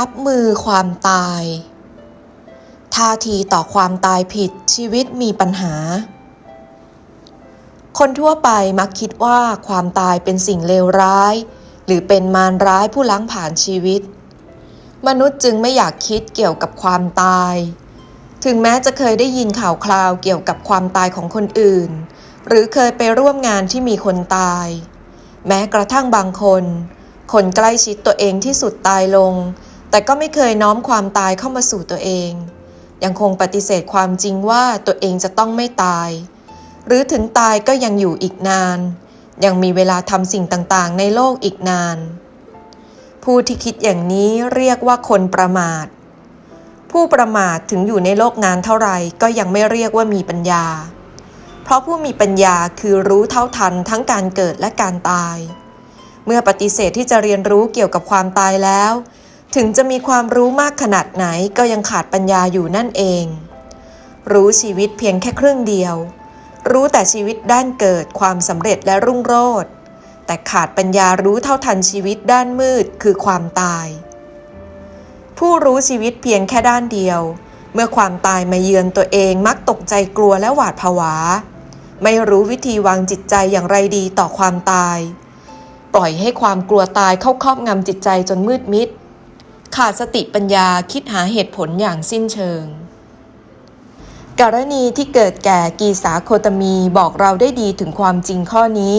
รับมือความตาย ท่าทีต่อความตายผิดชีวิตมีปัญหา คนทั่วไปมักคิดว่าความตายเป็นสิ่งเลวร้าย หรือเป็นมารร้ายผู้ล้างผ่านชีวิต มนุษย์จึงไม่อยากคิดเกี่ยวกับความตาย ถึงแม้จะเคยได้ยินข่าวคราวเกี่ยวกับความตายของคนอื่น หรือเคยไปร่วมงานที่มีคนตาย แม้กระทั่งบางคนคนใกล้ชิดตัวเองที่สุดตายลง แต่ก็ไม่เคยน้อมความตายเข้ามาสู่ตัวเอง ยังคงปฏิเสธความจริงว่าตัวเองจะต้องไม่ตาย หรือถึงตายก็ยังอยู่อีกนาน ยังมีเวลาทำสิ่งต่างๆ ในโลกอีกนาน ผู้ที่คิดอย่างนี้เรียกว่าคนประมาท ผู้ประมาทถึงอยู่ในโลกนานเท่าไหร่ก็ยังไม่เรียกว่ามีปัญญา เพราะผู้มีปัญญาคือรู้เท่าทันทั้งการเกิดและการตาย เมื่อปฏิเสธที่จะเรียนรู้เกี่ยวกับความตายแล้ว ถึงจะมีความรู้มากขนาดไหนก็ยังขาดปัญญาอยู่นั่นเอง รู้ชีวิตเพียงแค่ครึ่งเดียว รู้แต่ชีวิตด้านเกิดความสำเร็จและรุ่งโรจน์แต่ขาดปัญญารู้เท่าทันชีวิตด้านมืดคือความตาย ผู้รู้ชีวิตเพียงแค่ด้านเดียว เมื่อความตายมาเยือนตัวเองมักตกใจกลัวและหวาดผวา ไม่รู้วิธีวางจิตใจอย่างไรดีต่อความตาย ปล่อยให้ความกลัวตายเข้าครอบงำจิตใจจนมืดมิด ขาดสติปัญญาคิดหาเหตุผลอย่างสิ้นเชิง กรณีที่เกิดแก่กีสาโคตมีบอกเราได้ดีถึงความจริงข้อนี้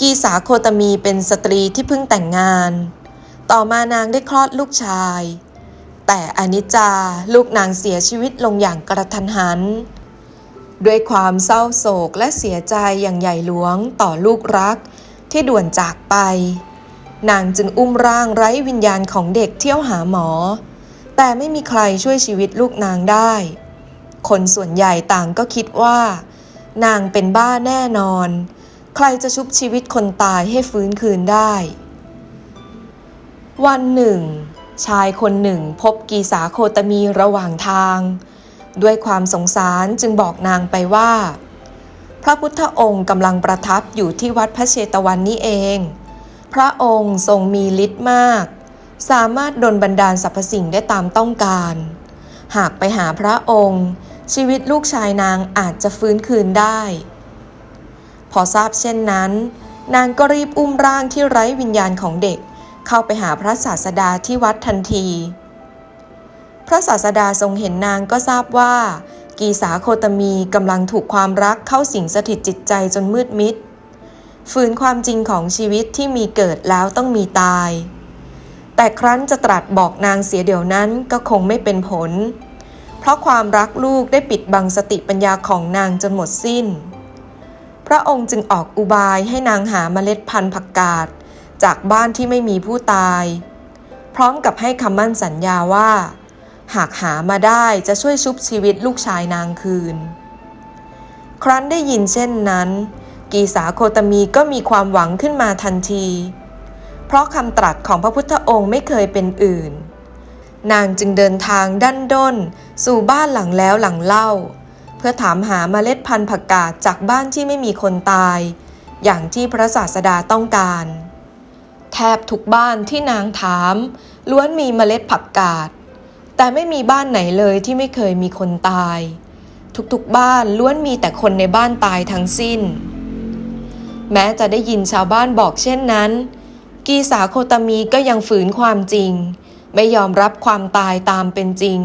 กีสาโคตมีเป็นสตรีที่เพิ่งแต่งงาน ต่อมานางได้คลอดลูกชาย แต่อนิจจาลูกนางเสียชีวิตลงอย่างกระทันหัน ด้วยความเศร้าโศกและเสียใจอย่างใหญ่หลวงต่อลูกรักที่ด่วนจากไป นางจึงอุ้มร่างไร้วิญญาณของเด็กเที่ยวหาหมอ แต่ไม่มีใครช่วยชีวิตลูกนางได้ คนส่วนใหญ่ต่างก็คิดว่า นางเป็นบ้าแน่นอน ใครจะชุบชีวิตคนตายให้ฟื้นคืนได้ วันหนึ่ง ชายคนหนึ่งพบกีสาโคตมีระหว่างทาง ด้วยความสงสารจึงบอกนางไปว่า พระพุทธองค์กำลังประทับอยู่ที่วัดพระเชตวันนี้เอง พระองค์ทรงมีฤทธิ์มาก สามารถดลบันดาลสรรพสิ่งได้ตามต้องการ หากไปหาพระองค์ ชีวิตลูกชายนางอาจจะฟื้นคืนได้ พอทราบเช่นนั้น นางก็รีบอุ้มร่างที่ไร้วิญญาณของเด็ก เข้าไปหาพระศาสดาที่วัดทันที พระศาสดาทรงเห็นนางก็ทราบว่า กีสาโคตมีกำลังถูกความรักเข้าสิงสถิตจิตใจจนมืดมิด ฝืนความจริงของชีวิตที่มีเกิดแล้วต้องมีตาย แต่ครั้นจะตรัสบอกนางเสียเดี๋ยวนั้นก็คงไม่เป็นผล เพราะความรักลูกได้ปิดบังสติปัญญาของนางจนหมดสิ้น พระองค์จึงออกอุบายให้นางหาเมล็ดพันธุ์ผักกาดจากบ้านที่ไม่มีผู้ตาย พร้อมกับให้คำมั่นสัญญาว่า หากหามาได้จะช่วยชุบชีวิตลูกชายนางคืน ครั้นได้ยินเช่นนั้น กีสาโคตมีก็มีความหวังขึ้นมาทันที เพราะคำตรัสของพระพุทธองค์ไม่เคยเป็นอื่น นางจึงเดินทางดันด้น สู่บ้านหลังแล้วหลังเล่า เพื่อถามหาเมล็ดพันธุ์ผักกาดจากบ้านที่ไม่มีคนตาย อย่างที่พระศาสดาต้องการ แทบทุกบ้านที่นางถาม ล้วนมีเมล็ดผักกาดแต่ไม่มีบ้านไหนเลยที่ไม่เคยมีคนตาย ทุกๆบ้านล้วนมีแต่คนในบ้านตายทั้งสิ้น แม้จะได้ยินชาวบ้านบอกเช่นนั้น กีสาโคตมีก็ยังฝืนความจริง ไม่ยอมรับความตายตามเป็นจริง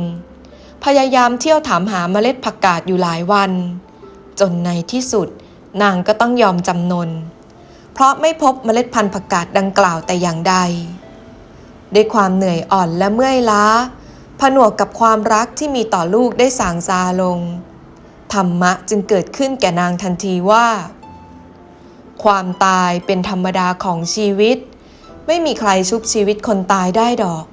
พยายามเที่ยวถามหาเมล็ดผักกาดอยู่หลายวัน จนในที่สุดนางก็ต้องยอมจำนน เพราะไม่พบเมล็ดพันธุ์ผักกาดดังกล่าวแต่อย่างใด ด้วยความเหนื่อยอ่อนและเมื่อยล้า ผนวกกับความรักที่มีต่อลูกได้สางซาลง ธรรมะจึงเกิดขึ้นแก่นางทันทีว่า ความตายเป็นธรรมดาของชีวิต ไม่มีใครชุบชีวิตคนตายได้ดอก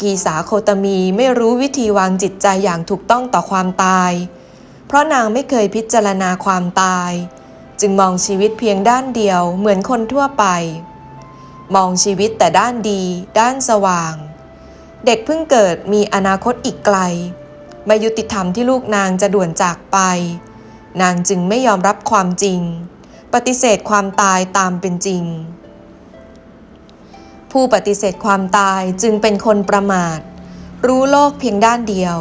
กีสาโคตมีไม่รู้วิธีวางจิตใจอย่างถูกต้องต่อความตาย เพราะนางไม่เคยพิจารณาความตาย จึงมองชีวิตเพียงด้านเดียวเหมือนคนทั่วไป มองชีวิตแต่ด้านดี ด้านสว่าง เด็กเพิ่งเกิดมีอนาคตอีกไกลไม่ยุติธรรมที่ลูกนางจะด่วนจากไป นางจึงไม่ยอมรับความจริง ปฏิเสธความตายตามเป็นจริง ผู้ปฏิเสธความตายจึงเป็นคนประมาท รู้โลกเพียงด้านเดียว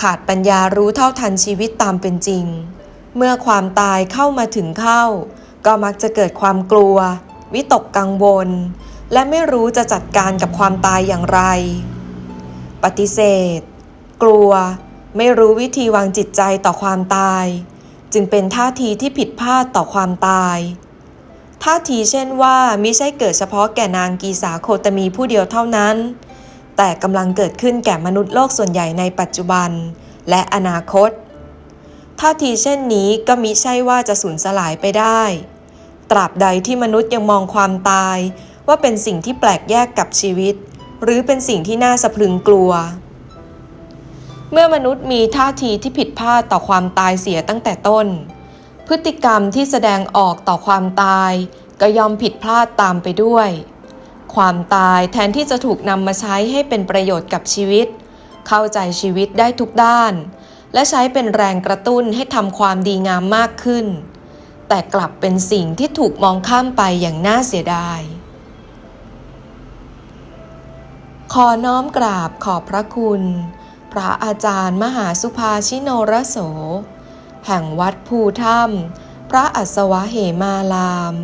ขาดปัญญารู้เท่าทันชีวิตตามเป็นจริง เมื่อความตายเข้ามาถึงเข้า ก็มักจะเกิดความกลัว วิตกกังวล และไม่รู้จะจัดการกับความตายอย่างไร ปฏิเสธ กลัว ไม่รู้วิธีวางจิตใจต่อความตาย จึงเป็นท่าทีที่ผิดพลาดต่อความตาย ท่าทีเช่นว่ามิใช่เกิดเฉพาะแก่นางกีสาโคตมีผู้เดียวเท่านั้น แต่กำลังเกิดขึ้นแก่มนุษย์โลกส่วนใหญ่ในปัจจุบัน และอนาคต ท่าทีเช่นนี้ก็มิใช่ว่าจะสูญสลายไปได้ ตราบใดที่มนุษย์ยังมองความตาย ว่าเป็นสิ่งที่แปลกแยกกับชีวิต หรือเป็นสิ่งที่น่าสะพรึงกลัว เมื่อมนุษย์มีท่าทีที่ผิดพลาดต่อความตายเสียตั้งแต่ต้น พฤติกรรมที่แสดงออกต่อความตาย ก็ยอมผิดพลาดตามไปด้วย ความตายแทนที่จะถูกนำมาใช้ให้เป็นประโยชน์กับชีวิต เข้าใจชีวิตได้ทุกด้าน และใช้เป็นแรงกระตุ้นให้ทำความดีงามมากขึ้น แต่กลับเป็นสิ่งที่ถูกมองข้ามไปอย่างน่าเสียดายขอน้อมกราบขอบพระคุณ พระอาจารย์มหาสุภาชิโนรโส แห่งวัดภูถ้ำพระอัศวะเหมาลาม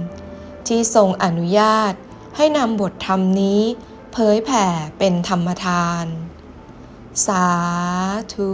ที่ทรงอนุญาตให้นำบทธรรมนี้เผยแผ่เป็นธรรมทาน สาธุ